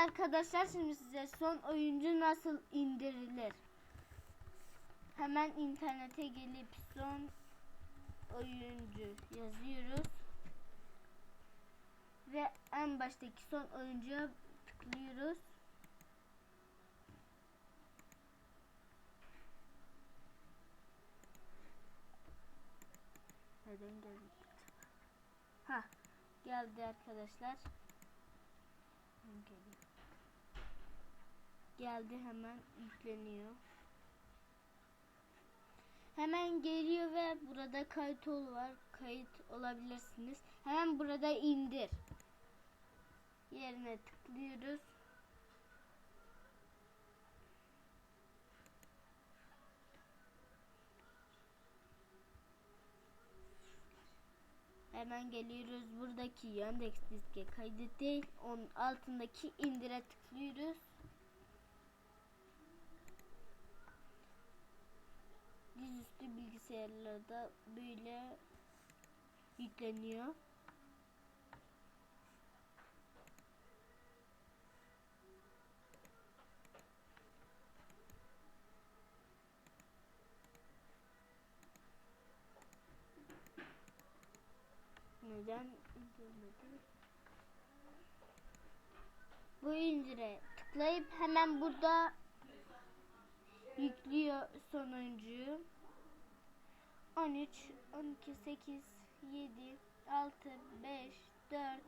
arkadaşlar şimdi size son oyuncu nasıl indirilir? Hemen internete gelip son oyuncu yazıyoruz. Ve en baştaki son oyuncuya tıklıyoruz. Neden geldi? Ha geldi arkadaşlar. Hemen geliyor. Geldi hemen yükleniyor. Hemen geliyor ve burada kayıt ol var. Kayıt olabilirsiniz. Hemen burada indir. Yerine tıklıyoruz. Hemen geliyoruz. Buradaki Yandex diske kaydet değil. Onun altındaki indire tıklıyoruz. Bilgisayarlarda böyle yükleniyor. Neden indirmedi? Bu indire tıklayıp hemen burada yüklüyor sonuncuyu. 13, 12, 8, 7, 6, 5, 4,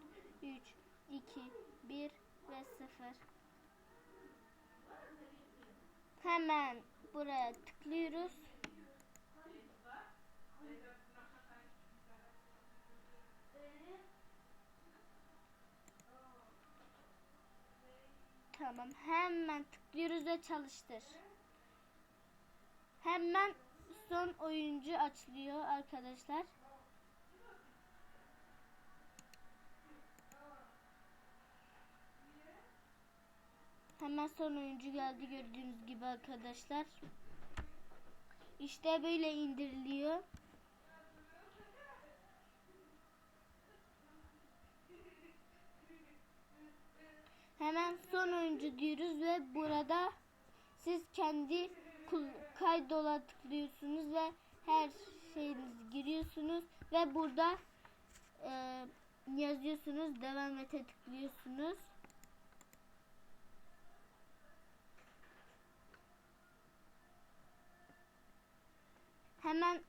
3, 2, 1 ve 0. Hemen buraya tıklıyoruz. Tamam hemen tıklıyoruz ve çalıştır. Hemen son oyuncu açılıyor arkadaşlar. Hemen son oyuncu geldi gördüğünüz gibi arkadaşlar. İşte böyle indiriliyor. Hemen son oyuncu diyoruz ve burada siz kendi kaydola tıklıyorsunuz ve her şeyinizi giriyorsunuz ve burada e, yazıyorsunuz devam ete tıklıyorsunuz. Hemen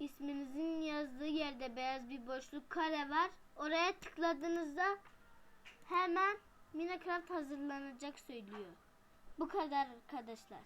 isminizin yazdığı yerde beyaz bir boşluk kare var. Oraya tıkladığınızda hemen Minecraft hazırlanacak söylüyor. Bu kadar arkadaşlar.